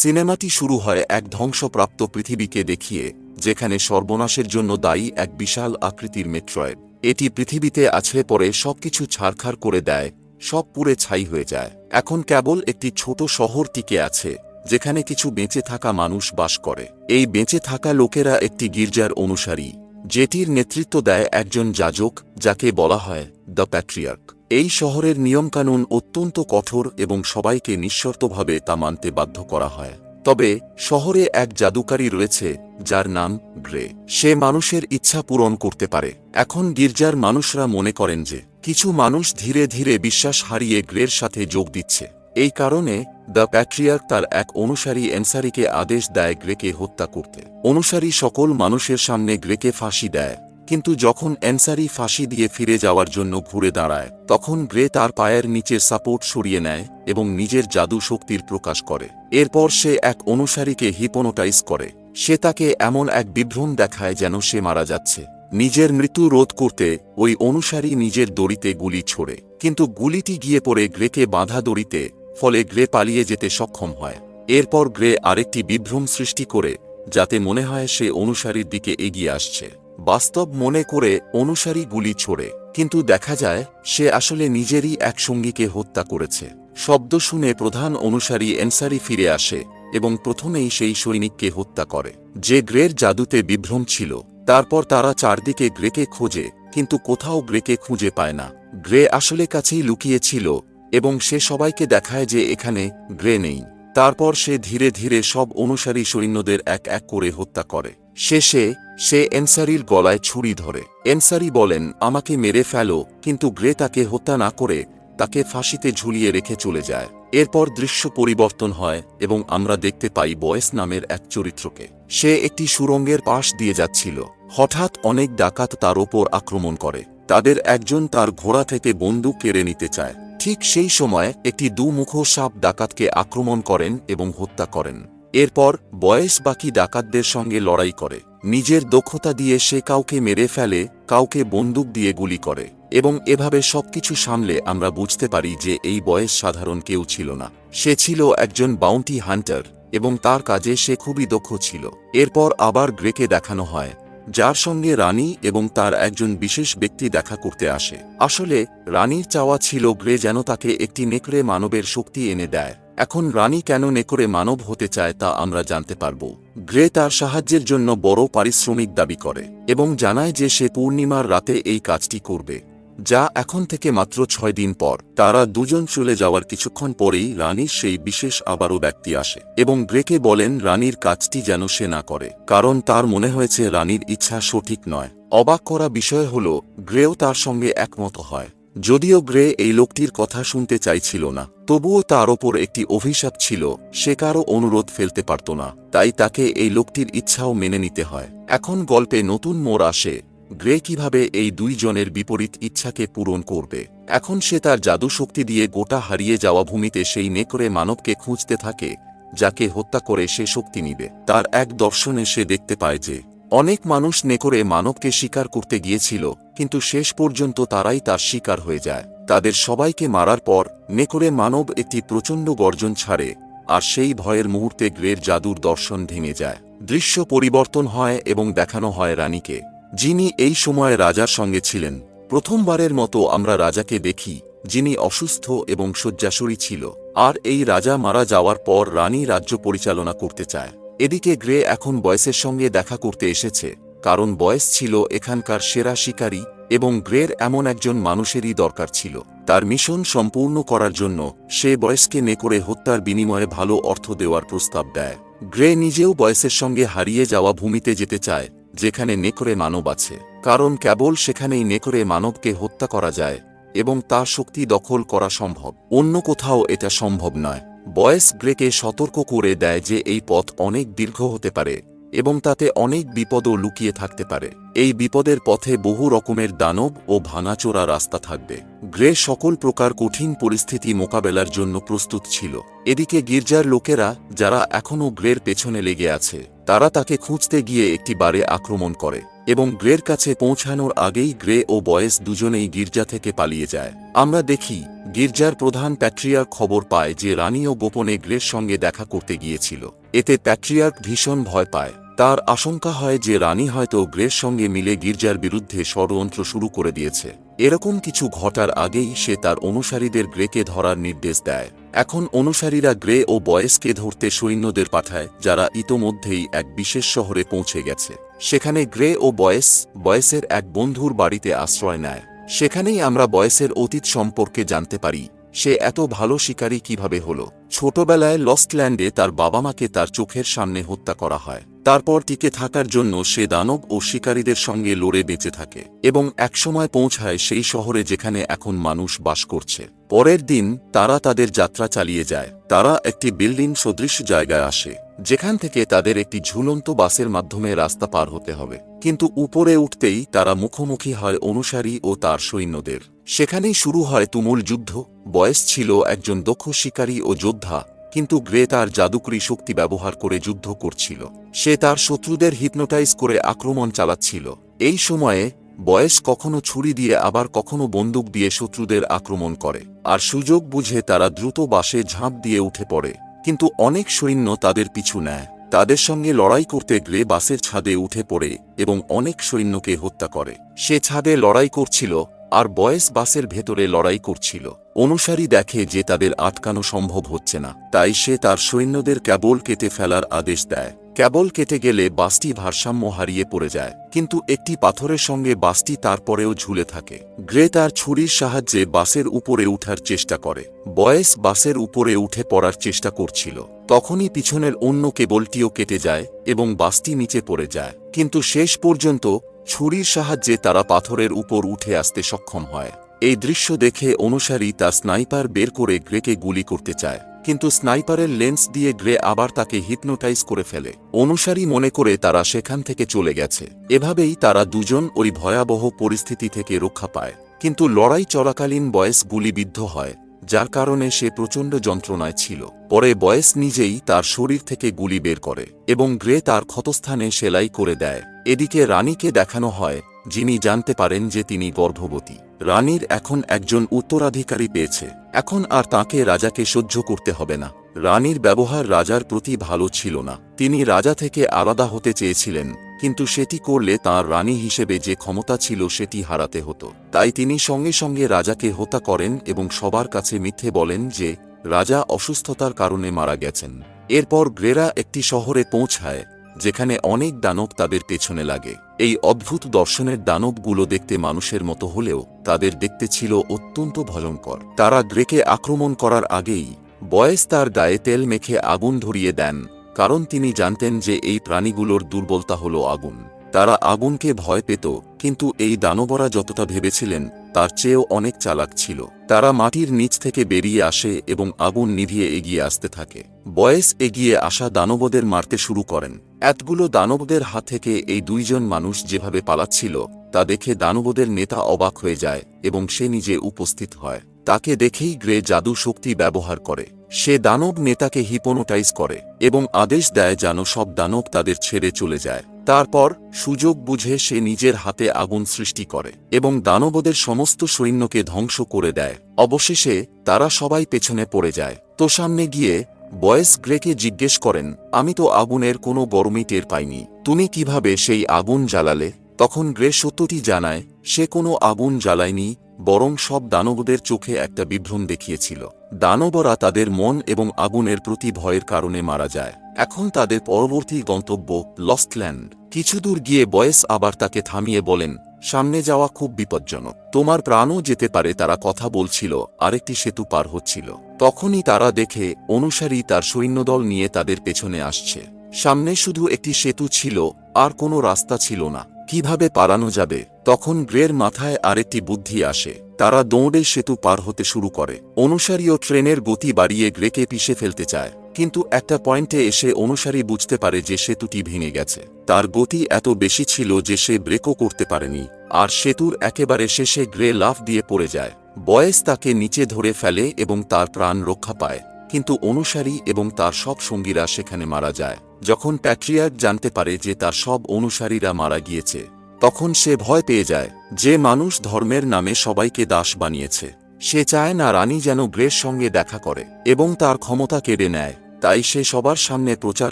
সিনেমাটি শুরু হয় এক ধ্বংসপ্রাপ্ত পৃথিবীকে দেখিয়ে, যেখানে সর্বনাশের জন্য দায়ী এক বিশাল আকৃতির মেট্রয়েড। এটি পৃথিবীতে আছড়ে পড়ে সবকিছু ছারখার করে দেয়, সব পুরে ছাই হয়ে যায়। এখন কেবল একটি ছোট শহর টিকে আছে, যেখানে কিছু বেঁচে থাকা মানুষ বাস করে। এই বেঁচে থাকা লোকেরা একটি গির্জার অনুসারী, যেটির নেতৃত্ব দেয় একজন যাজক, যাকে বলা হয় দ্য প্যাট্রিয়ার্ক। এই শহরের নিয়মকানুন অত্যন্ত কঠোর এবং সবাইকে নিঃশর্তভাবে তা মানতে বাধ্য করা হয়। তবে, শহরে এক জাদুকারী রয়েছে, যার নাম গ্রে। সে মানুষের ইচ্ছা পূরণ করতে পারে। এখন গির্জার মানুষরা মনে করেন যে, কিছু মানুষ ধীরে ধীরে বিশ্বাস হারিয়ে গ্রের সাথে যোগ দিচ্ছে। এই কারণে, দ্য প্যাট্রিয়ার্ক তার এক অনুসারী এনসারিকে আদেশ দেয় গ্রেকে হত্যা করতে। অনুসারী সকল মানুষের সামনে গ্রেকে ফাঁসি দেয়। কিন্তু যখন এনসারি ফাঁসি দিয়ে ফিরে যাওয়ার জন্য ঘুরে দাঁড়ায়, তখন গ্রে তার পায়ের নিচের সাপোর্ট সরিয়ে নেয় এবং নিজের জাদু শক্তির প্রকাশ করে। এরপর সে এক অনুসারীকে হিপোনোটাইজ করে। সে তাকে এমন এক বিভ্রম দেখায় যেন সে মারা যাচ্ছে। নিজের মৃত্যু রোধ করতে ওই অনুসারী নিজের দড়িতে গুলি ছোড়ে। কিন্তু গুলিটি গিয়ে পড়ে গ্রেকে বাঁধা দড়িতে, ফলে গ্রে পালিয়ে যেতে সক্ষম হয়। এরপর গ্রে আরেকটি বিভ্রম সৃষ্টি করে, যাতে মনে হয় সে অনুসারীর দিকে এগিয়ে আসছে। বাস্তব মনে করে অনুসারী গুলি ছোড়ে, কিন্তু দেখা যায়, সে আসলে নিজেরই এক সঙ্গীকে হত্যা করেছে। শব্দ শুনে প্রধান অনুসারী এনসারি ফিরে আসে এবং প্রথমেই সেই সৈনিককে হত্যা করে। যে গ্রের জাদুতে বিভ্রম ছিল, তারপর তারা চারদিকে গ্রেকে খোঁজে, কিন্তু কোথাও গ্রেকে খুঁজে পায় না। গ্রে আসলে কাছেই লুকিয়েছিল এবং সে সবাইকে দেখায় যে এখানে গ্রে নেই। তারপর সে ধীরে ধীরে সব অনুসারী সৈন্যদের এক এক করে হত্যা করে। শেষে, সে এনসারির গলায় ছুরি ধরে। এনসারি বলেন, আমাকে মেরে ফেলো, কিন্তু গ্রে তাকে হত্যা না করে তাকে ফাঁসিতে ঝুলিয়ে রেখে চলে যায়। এরপর দৃশ্য পরিবর্তন হয় এবং আমরা দেখতে পাই বয়েস নামের এক চরিত্রকে। সে একটি সুরঙ্গের পাশ দিয়ে যাচ্ছিল। হঠাৎ অনেক ডাকাত তার ওপর আক্রমণ করে। তাদের একজন তার ঘোড়া থেকে বন্দুক কেড়ে নিতে চায়। ঠিক সেই সময় একটি দুমুখো সাপ ডাকাতকে আক্রমণ করেন এবং হত্যা করেন। এরপর বয়স বাকি ডাকাতদের সঙ্গে লড়াই করে। নিজের দক্ষতা দিয়ে সে কাউকে মেরে ফেলে, কাউকে বন্দুক দিয়ে গুলি করে। এবং এভাবে সবকিছু সামলে আমরা বুঝতে পারি যে এই বয়স সাধারণ কেউ ছিল না। সে ছিল একজন বাউন্টি হান্টার এবং তার কাজে সে খুবই দক্ষ ছিল। এরপর আবার গ্রেকে দেখানো হয় যার সঙ্গে রানী এবং তার একজন বিশেষ ব্যক্তি দেখা করতে আসে। আসলে, রানীর চাওয়া ছিল গ্রে যেন তাকে একটি নেকড়ে মানবের শক্তি এনে দেয়। এখন রানী কেন নেকড়ে মানব হতে চায় তা আমরা জানতে পারব। গ্রে তার সাহায্যের জন্য বড় পারিশ্রমিক দাবি করে এবং জানায় যে সে পূর্ণিমার রাতে এই কাজটি করবে। যা এখন থেকে মাত্র ছয় দিন পর। তারা দুজন চলে যাওয়ার কিছুক্ষণ পরেই রানীর সেই বিশেষ আবারও ব্যক্তি আসে এবং গ্রেকে বলেন, রানীর কাজটি যেন সে না করে। কারণ তার মনে হয়েছে, রানীর ইচ্ছা সঠিক নয়। অবাক করা বিষয় হল, গ্রেও তার সঙ্গে একমত হয়। যদিও গ্রে এই লোকটির কথা শুনতে চাইছিল না, তবুও তার ওপর একটি অভিশাপ ছিল, সে কারও অনুরোধ ফেলতে পারত না, তাই তাকে এই লোকটির ইচ্ছাও মেনে নিতে হয়। এখন গল্পে নতুন মোড় আসে গ্রে কীভাবে এই দুইজনের বিপরীত ইচ্ছাকে পূরণ করবে? এখন সে তার জাদু শক্তি দিয়ে গোটা হারিয়ে যাওয়া ভূমিতে সেই নেকড়ে মানবকে খুঁজতে থাকে, যাকে হত্যা করে সে শক্তি নিবে। তার এক দর্শনে সে দেখতে পায় যে, অনেক মানুষ নেকড়ে মানবকে শিকার করতে গিয়েছিল, কিন্তু শেষ পর্যন্ত তারাই তার শিকার হয়ে যায়। তাদের সবাইকে মারার পর, নেকড়ে মানব একটি প্রচণ্ড গর্জন ছাড়ে, আর সেই ভয়ের মুহূর্তে গ্রের জাদুর দর্শন ভেঙে যায়। দৃশ্য পরিবর্তন হয় এবং দেখানো হয় রানীকে। যিনি এই সময়ে রাজার সঙ্গে ছিলেন। প্রথমবারের মতো আমরা রাজাকে দেখি, যিনি অসুস্থ এবং শয্যাশরী ছিল। আর এই রাজা মারা যাওয়ার পর রানী রাজ্য পরিচালনা করতে চায়। এদিকে গ্রে এখন বয়সের সঙ্গে দেখা করতে এসেছে, কারণ বয়স ছিল এখানকার সেরা শিকারী এবং গ্রের এমন একজন মানুষেরই দরকার ছিল। তার মিশন সম্পূর্ণ করার জন্য সে বয়সকে নেকড়ে হত্যার বিনিময়ে ভালো অর্থ দেওয়ার প্রস্তাব দেয়। গ্রে নিজেও বয়সের সঙ্গে হারিয়ে যাওয়া ভূমিতে যেতে চায়। যেখানে নেকড়ে মানব আছে, কারণ কেবল সেখানেই নেকড়ে মানবকে হত্যা করা যায়, এবং তা শক্তি দখল করা সম্ভব। অন্য কোথাও এটা সম্ভব নয়। বয়েস গ্রেকে সতর্ক করে দেয় যে এই পথ অনেক দীর্ঘ হতে পারে, এবং তাতে অনেক বিপদও লুকিয়ে থাকতে পারে। এই বিপদের পথে বহু রকমের দানব ও ভাঙাচোরা রাস্তা থাকবে। গ্রে সকল প্রকার কঠিন পরিস্থিতি মোকাবেলার জন্য প্রস্তুত ছিল। এদিকে গির্জার লোকেরা, যারা এখনও গ্রের পেছনে লেগে আছে তারা তাকে খুঁজতে গিয়ে একটি বারে আক্রমণ করে এবং গ্রের কাছে পৌঁছানোর আগেই গ্রে ও বয়েস দুজনেই গির্জা থেকে পালিয়ে যায়। আমরা দেখি, গির্জার প্রধান প্যাট্রিয়ার খবর পায় যে রানীও গোপনে গ্রের সঙ্গে দেখা করতে গিয়েছিল। এতে প্যাট্রিয়ার্ক ভীষণ ভয় পায়। তার আশঙ্কা হয় যে রানী হয়তো গ্রের সঙ্গে মিলে গির্জার বিরুদ্ধে ষড়যন্ত্র শুরু করে দিয়েছে। এরকম কিছু ঘটার আগেই সে তার অনুসারীদের গ্রেকে ধরার নির্দেশ দেয়। এখন অনুসারীরা গ্রে ও বয়েসকে ধরতে সৈন্যদের পাঠায়, যারা ইতোমধ্যেই এক বিশেষ শহরে পৌঁছে গেছে। সেখানে গ্রে ও বয়েস, বয়েসের এক বন্ধুর বাড়িতে আশ্রয় নেয়। সেখানেই আমরা বয়েসের অতীত সম্পর্কে জানতে পারি, সে এত ভালো শিকারী কীভাবে হল। ছোটবেলায় লস্টল্যান্ডে তার বাবা মাকে তার চোখের সামনে হত্যা করা হয়। তারপর টিকে থাকার জন্য সে দানব ও শিকারীদের সঙ্গে লড়ে বেঁচে থাকে এবং একসময় পৌঁছায় সেই শহরে যেখানে এখন মানুষ বাস করছে। পরের দিন তারা তাদের যাত্রা চালিয়ে যায়। তারা একটি বিল্ডিং সদৃশ জায়গায় আসে, যেখান থেকে তাদের একটি ঝুলন্ত বাসের মাধ্যমে রাস্তা পার হতে হবে। কিন্তু উপরে উঠতেই তারা মুখোমুখি হয় অনুসারী ও তার সৈন্যদের। সেখানেই শুরু হয় তুমুল যুদ্ধ। বয়স ছিল একজন দক্ষ শিকারী ও যোদ্ধা। কিন্তু গ্রে তার জাদুকরী শক্তি ব্যবহার করে যুদ্ধ করছিল। সে তার শত্রুদের হিপনোটাইজ করে আক্রমণ চালাচ্ছিল। এই সময়ে, বয়স কখনো ছুরি দিয়ে আবার কখনো বন্দুক দিয়ে শত্রুদের আক্রমণ করে, আর সুযোগ বুঝে তারা দ্রুত বাসে ঝাঁপ দিয়ে উঠে পড়ে। কিন্তু অনেক সৈন্য তাদের পিছু নেয়। তাদের সঙ্গে লড়াই করতে গ্রে বাসের ছাদে উঠে পড়ে এবং অনেক সৈন্যকে হত্যা করে। সে ছাদে লড়াই করছিল আর বয়েস বাসের ভেতরে লড়াই করছিল। অনুসারী দেখে যে তাদের আটকানো সম্ভব হচ্ছে না, তাই সে তার সৈন্যদের ক্যাবল কেটে ফেলার আদেশ দেয়। ক্যাবল কেটে গেলে বাসটি ভারসাম্য হারিয়ে পড়ে যায়, কিন্তু একটি পাথরের সঙ্গে বাসটি তারপরেও ঝুলে থাকে। গ্রে তার ছুরির সাহায্যে বাসের উপরে উঠার চেষ্টা করে। বয়েস বাসের উপরে উঠে পড়ার চেষ্টা করছিল। তখনই পিছনের অন্য কেবলটিও কেটে যায় এবং বাসটি নিচে পড়ে যায়। কিন্তু শেষ পর্যন্ত ছুরির সাহায্যে তারা পাথরের উপর উঠে আসতে সক্ষম হয়। এই দৃশ্য দেখে অনুসারী তা স্নাইপার বের করে গ্রেকে গুলি করতে চায়, কিন্তু স্নাইপারের লেন্স দিয়ে গ্রে আবার তাকে হিপনোটাইজ করে ফেলে। অনুসারী মনে করে তারা সেখান থেকে চলে গেছে। এভাবেই তারা দুজন ওই ভয়াবহ পরিস্থিতি থেকে রক্ষা পায়, কিন্তু লড়াই চলাকালীন বয়স গুলিবিদ্ধ হয়। যার কারণে সে প্রচণ্ড যন্ত্রণায় ছিল। পরে বয়েস নিজেই তার শরীর থেকে গুলি বের করে এবং গ্রে তার ক্ষতস্থানে সেলাই করে দেয়। এদিকে রানীকে দেখানো হয়, যিনি জানতে পারেন যে তিনি গর্ভবতী। রানীর এখন একজন উত্তরাধিকারী পেয়েছে। এখন আর তাকে রাজাকে সহ্য করতে হবে না। রানীর ব্যবহার রাজার প্রতি ভালো ছিল না। তিনি রাজা থেকে আলাদা হতে চেয়েছিলেন, কিন্তু সেটি করলে তার রানী হিসেবে যে ক্ষমতা ছিল সেটি হারাতে হতো। তাই তিনি সঙ্গে সঙ্গে রাজাকে হত্যা করেন এবং সবার কাছে মিথ্যে বলেন যে, রাজা অসুস্থতার কারণে মারা গেছেন। এরপর গ্রেরা একটি শহরে পৌঁছায়, যেখানে অনেক দানব তাদের পেছনে লাগে। এই অদ্ভুত দর্শনের দানবগুলো দেখতে মানুষের মতো হলেও তাদের দেখতে ছিল অত্যন্ত ভয়ঙ্কর। তারা গ্রেকে আক্রমণ করার আগেই বয়েস তার গায়ে তেল মেখে আগুন ধরিয়ে দেন, কারণ তিনি জানতেন যে এই প্রাণীগুলোর দুর্বলতা হল আগুন। তারা আগুনকে ভয় পেত, কিন্তু এই দানবরা যতটা ভেবেছিলেন, তার চেয়েও অনেক চালাক ছিল। তারা মাটির নিচ থেকে বেরিয়ে আসে এবং আগুন নিভিয়ে এগিয়ে আসতে থাকে। বয়েস এগিয়ে আসা দানবদের মারতে শুরু করেন। এতগুলো দানবদের হাত থেকে এই দুইজন মানুষ যেভাবে পালাচ্ছিল, তা দেখে দানবদের নেতা অবাক হয়ে যায় এবং সে নিজে উপস্থিত হয়। তাকে দেখেই গ্রে জাদু শক্তি ব্যবহার করে। সে দানব নেতাকে হিপোনোটাইজ করে এবং আদেশ দেয় যেন সব দানব তাদের ছেড়ে চলে যায়। তারপর সুযোগ বুঝে সে নিজের হাতে আগুন সৃষ্টি করে এবং দানবদের সমস্ত সৈন্যকে ধ্বংস করে দেয়। অবশেষে তারা সবাই পেছনে পড়ে যায়। তো সামনে গিয়ে বয়েস গ্রেকে জিজ্ঞেস করেন, আমি তো আগুনের কোনো গরমই টের পাইনি। তুমি কীভাবে সেই আগুন জ্বালালে? তখন গ্রে সত্যটি জানায়, সে কোনো আগুন জ্বালায়নি বরং সব দানবদের চোখে একটা বিভ্রম দেখিয়েছিল। দানবরা তাদের মন এবং আগুনের প্রতি ভয়ের কারণে মারা যায়। এখন তাদের পরবর্তী গন্তব্য লস্টল্যান্ড। কিছুদূর গিয়ে বয়েস আবার তাকে থামিয়ে বলেন, সামনে যাওয়া খুব বিপজ্জনক। তোমার প্রাণও যেতে পারে, তারা কথা বলছিল, আরেকটি সেতু পার হচ্ছিল। তখনই তারা দেখে, অনুসারী তার সৈন্যদল নিয়ে তাদের পেছনে আসছে। সামনে শুধু একটি সেতু ছিল, আর কোনো রাস্তা ছিল না। কীভাবে পারানো যাবে? তখন গ্রের মাথায় আরেকটি বুদ্ধি আসে। তারা দৌড়ে সেতু পার হতে শুরু করে। অনুসারীও ট্রেনের গতি বাড়িয়ে গ্রেকে পিষে ফেলতে চায়। কিন্তু একটা পয়েন্টে এসে অনুসারী বুঝতে পারে যে সেতুটি ভেঙে গেছে। তার গতি এত বেশি ছিল যে সে ব্রেকও করতে পারেনি। আর সেতুর একেবারে শেষে গ্রে লাফ দিয়ে পড়ে যায়। বয়েস তাকে নিচে ধরে ফেলে এবং তার প্রাণ রক্ষা পায়। কিন্তু অনুসারী এবং তার সব সঙ্গীরা সেখানে মারা যায়। যখন প্যাট্রিয়ার্ক জানতে পারে যে তার সব অনুসারীরা মারা গিয়েছে, তখন সে ভয় পেয়ে যায় যে মানুষ ধর্মের নামে সবাইকে দাস বানিয়েছে। সে চায় না রানী যেন গ্রের সঙ্গে দেখা করে এবং তার ক্ষমতা কেড়ে নেয়। তাই সে সবার সামনে প্রচার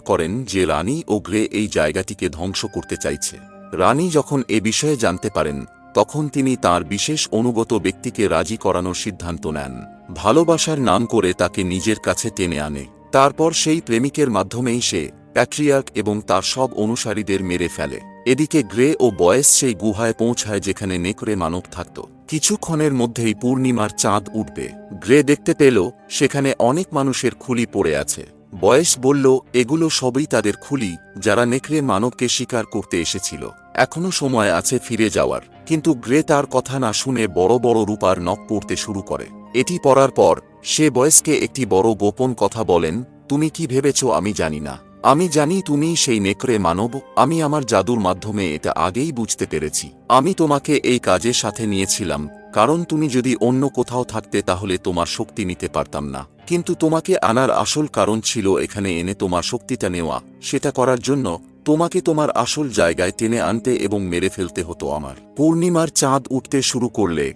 করেন যে রানী ও গ্রে এই জায়গাটিকে ধ্বংস করতে চাইছে। রানী যখন এ বিষয়ে জানতে পারেন, তখন তিনি তার বিশেষ অনুগত ব্যক্তিকে রাজি করানোর সিদ্ধান্ত নেন। ভালোবাসার নাম করে তাকে নিজের কাছে টেনে আনে। তারপর সেই প্রেমিকের মাধ্যমেই সে প্যাট্রিয়ার্ক এবং তার সব অনুসারীদের মেরে ফেলে। এদিকে গ্রে ও বয়েস সেই গুহায় পৌঁছায় যেখানে নেকড়ে মানব থাকত। কিছুক্ষণের মধ্যেই পূর্ণিমার চাঁদ উঠবে। গ্রে দেখতে পেল, সেখানে অনেক মানুষের খুলি পড়ে আছে। বয়েস বলল, এগুলো সবই তাদের খুলি, যারা নেকড়ে মানবকে শিকার করতে এসেছিল। এখনও সময় আছে ফিরে যাওয়ার। কিন্তু গ্রে তার কথা না শুনে বড় বড় রূপার নখ পড়তে শুরু করে। এটি পড়ার পর, সে বয়েসকে একটি বড় গোপন কথা বলেন, তুমি কি ভেবেছ আমি জানি না। আমি জানি তুমি সেই নেকড়ে মানব, আমি আমার জাদুর মাধ্যমে এটা আগেই বুঝতে পেরেছি। আমি তোমাকে এই কাজের সাথে নিয়েছিলাম, কারণ তুমি যদি অন্য কোথাও থাকতে তাহলে তোমার শক্তি নিতে পারতাম না। কিন্তু তোমাকে আনার আসল কারণ ছিল এখানে এনে তোমার শক্তিটা নেওয়া, সেটা করার জন্য তোমাকে তোমার আসল জায়গায় টেনে আনতে এবং মেরে ফেলতে হতো আমার। পূর্ণিমার চাঁদ উঠতে শুরু করলে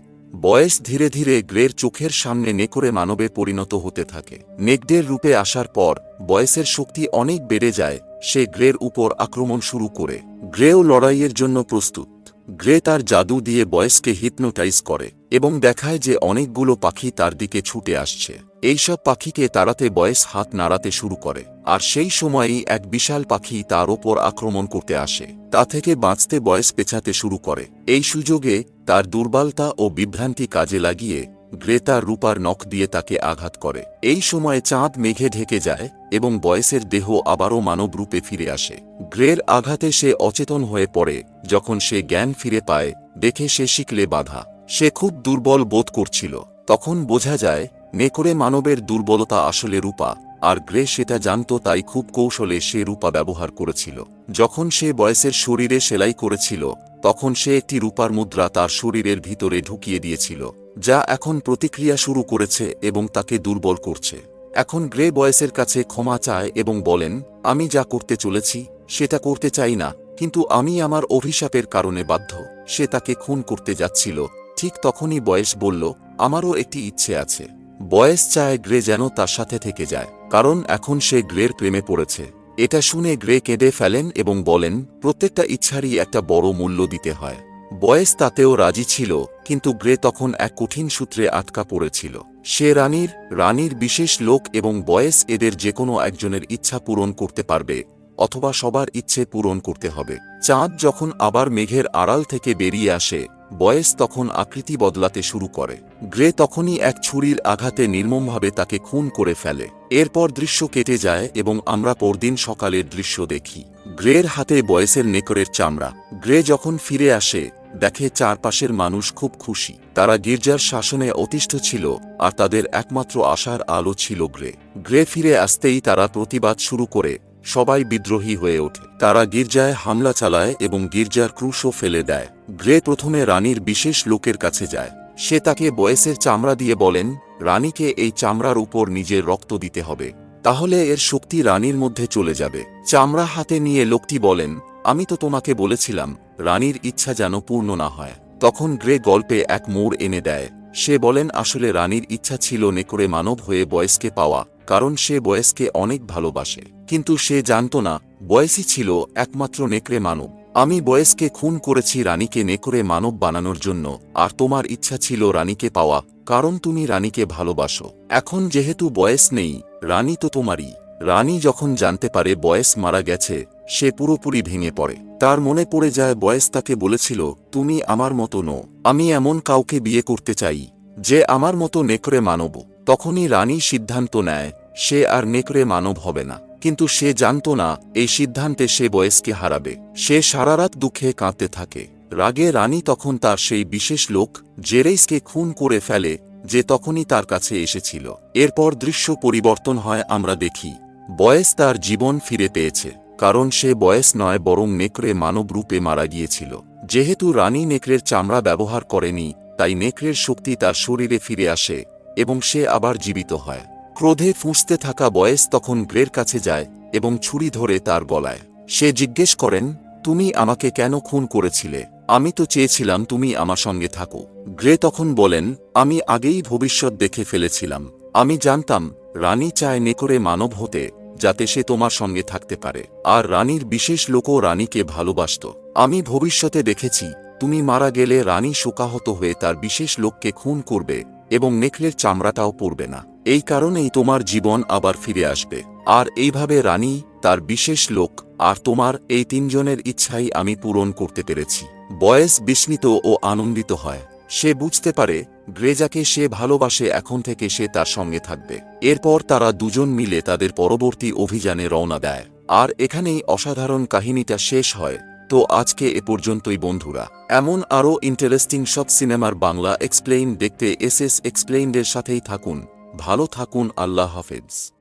বয়স ধীরে ধীরে গ্রের চোখের সামনে নেকড়ে মানবে পরিণত হতে থাকে। নেকডের রূপে আসার পর, বয়সের শক্তি অনেক বেড়ে যায়, সে গ্রের উপর আক্রমণ শুরু করে। গ্রেও লড়াইয়ের জন্য প্রস্তুত। গ্রে তার জাদু দিয়ে বয়সকে হিপনোটাইজ করে এবং দেখায় যে অনেকগুলো পাখি তার দিকে ছুটে আসছে। এইসব পাখিকে তাড়াতে বয়স হাত নাড়াতে শুরু করে, আর সেই সময়েই এক বিশাল পাখি তার ওপর আক্রমণ করতে আসে, তা থেকে বাঁচতে বয়স পেছাতে শুরু করে। এই সুযোগে তার দুর্বলতা ও বিভ্রান্তি কাজে লাগিয়ে গ্রেতার রূপার নখ দিয়ে তাকে আঘাত করে। এই সময়ে চাঁদ মেঘে ঢেকে যায় এবং বয়সের দেহ আবারও মানব রূপে ফিরে আসে। গ্রের আঘাতে সে অচেতন হয়ে পড়ে, যখন সে জ্ঞান ফিরে পায়, দেখে সে শিখলে বাধা। সে খুব দুর্বল বোধ করছিল। তখন বোঝা যায় নেকড়ে মানবের দুর্বলতা আসলে রূপা, আর গ্রে সেটা জানত তাই খুব কৌশলে সে রূপা ব্যবহার করেছিল। যখন সে বয়সের শরীরে সেলাই করেছিল, তখন সে একটি রূপার মুদ্রা তার শরীরের ভিতরে ঢুকিয়ে দিয়েছিল, যা এখন প্রতিক্রিয়া শুরু করেছে এবং তাকে দুর্বল করছে। এখন গ্রে বয়সের কাছে ক্ষমা চায় এবং বলেন, আমি যা করতে চলেছি, সেটা করতে চাই না, কিন্তু আমি আমার অভিশাপের কারণে বাধ্য। সে তাকে খুন করতে যাচ্ছিল, ঠিক তখনই বয়স বলল, আমারও একটি ইচ্ছে আছে। বয়েস চায় গ্রে যেন তার সাথে থেকে যায়, কারণ এখন সে গ্রের প্রেমে পড়েছে। এটা শুনে গ্রে কেঁদে ফেলেন এবং বলেন, প্রত্যেকটা ইচ্ছারই একটা বড় মূল্য দিতে হয়। বয়েস তাতেও রাজি ছিল, কিন্তু গ্রে তখন এক কঠিন সূত্রে আটকা পড়েছিল। সে রানীর রানীর বিশেষ লোক এবং বয়েস এদের যে কোনো একজনের ইচ্ছা পূরণ করতে পারবে, অথবা সবার ইচ্ছে পূরণ করতে হবে। চাঁদ যখন আবার মেঘের আড়াল থেকে বেরিয়ে আসে বয়েস তখন আকৃতি বদলাতে শুরু করে। গ্রে তখনই এক ছুরির আঘাতে নির্মমভাবে তাকে খুন করে ফেলে। এরপর দৃশ্য কেটে যায় এবং আমরা পরদিন সকালের দৃশ্য দেখি। গ্রের হাতে বয়েসের নেকড়ের চামড়া। গ্রে যখন ফিরে আসে, দেখে চারপাশের মানুষ খুব খুশি। তারা গির্জার শাসনে অতিষ্ঠ ছিল, আর তাদের একমাত্র আশার আলো ছিল গ্রে। গ্রে ফিরে আসতেই তারা প্রতিবাদ শুরু করে, সবাই বিদ্রোহী হয়ে ওঠে। তারা গির্জায় হামলা চালায় এবং গির্জার ক্রুশও ফেলে দেয়। গ্রে প্রথমে রানীর বিশেষ লোকের কাছে যায়। সে তাকে বয়সের চামড়া দিয়ে বলেন, রানীকে এই চামড়ার উপর নিজের রক্ত দিতে হবে। তাহলে এর শক্তি রানীর মধ্যে চলে যাবে। চামড়া হাতে নিয়ে লোকটি বলেন, আমি তো তোমাকে বলেছিলাম, রানীর ইচ্ছা যেন পূর্ণ না হয়। তখন গ্রে গল্পে এক মোড় এনে দেয়। সে বলেন, আসলে রানীর ইচ্ছা ছিল নেকড়ে মানব হয়ে বয়সকে পাওয়া, কারণ সে বয়সকে অনেক ভালোবাসে। কিন্তু সে জানত না বয়সই ছিল একমাত্র নেকড়ে মানব। আমি বয়সকে খুন করেছি রানীকে নেকড়ে মানব বানানোর জন্য, আর তোমার ইচ্ছা ছিল রানীকে পাওয়া, কারণ তুমি রানীকে ভালোবাসো। এখন যেহেতু বয়স নেই, রানী তো তোমারই। রানী যখন জানতে পারে বয়েস মারা গেছে, সে পুরোপুরি ভেঙে পড়ে। তার মনে পড়ে যায় বয়স তাকে বলেছিল, তুমি আমার মতো নো আমি এমন কাউকে বিয়ে করতে চাই, যে আমার মতো নেকড়ে মানব। তখনই রানী সিদ্ধান্ত নেয়, সে আর নেকড়ে মানব হবে না। কিন্তু সে জানত না, এই সিদ্ধান্তে সে বয়সকে হারাবে। সে সারারাত দুঃখে কাঁদতে থাকে। রাগে রানী তখন তার সেই বিশেষ লোক জেরেইসকে খুন করে ফেলে, যে তখনই তার কাছে এসেছিল। এরপর দৃশ্য পরিবর্তন হয়, আমরা দেখি। বয়েস তার জীবন ফিরে পেয়েছে। কারণ সে বয়স নয়, বরং নেকড়ে মানব রূপে মারা গিয়েছিল। যেহেতু রানী নেকড়ের চামড়া ব্যবহার করেনি, তাই নেকড়ের শক্তি তার শরীরে ফিরে আসে, এবং সে আবার জীবিত হয়। ক্রোধে ফুঁসতে থাকা বয়েস তখন গ্রের কাছে যায় এবং ছুরি ধরে তার গলায়। সে জিজ্ঞেস করেন, তুমি আমাকে কেন খুন করেছিলে? আমি তো চেয়েছিলাম তুমি আমার সঙ্গে থাকো। গ্রে তখন বলেন, আমি আগেই ভবিষ্যৎ দেখে ফেলেছিলাম। আমি জানতাম, রানী চায় নেকড়ে মানব হতে, যাতে সে তোমার সঙ্গে থাকতে পারে। আর রানীর বিশেষ লোকও রানীকে ভালোবাসত। আমি ভবিষ্যতে দেখেছি, তুমি মারা গেলে রানী শোকাহত হয়ে তার বিশেষ লোককে খুন করবে এবং নেকড়ের চামড়াটাও পড়বে না। এই কারণেই তোমার জীবন আবার ফিরে আসবে। আর এইভাবে রানী, তার বিশেষ লোক আর তোমার এই তিনজনের ইচ্ছাই আমি পূরণ করতে পেরেছি। বয়েস বিস্মিত ও আনন্দিত হয়। সে বুঝতে পারে, গ্রেজাকে সে ভালোবাসে, এখন থেকে সে তার সঙ্গে থাকবে। এরপর তারা দুজন মিলে তাদের পরবর্তী অভিযানে রওনা দেয়। আর এখানেই অসাধারণ কাহিনীটা শেষ হয়। তো আজকে এ পর্যন্তই বন্ধুরা। এমন আরও ইন্টারেস্টিং সব সিনেমার বাংলা এক্সপ্লেইন দেখতে এস এস এক্সপ্লেইনদের সাথেই থাকুন। ভালো থাকুন, আল্লাহ হাফেজ।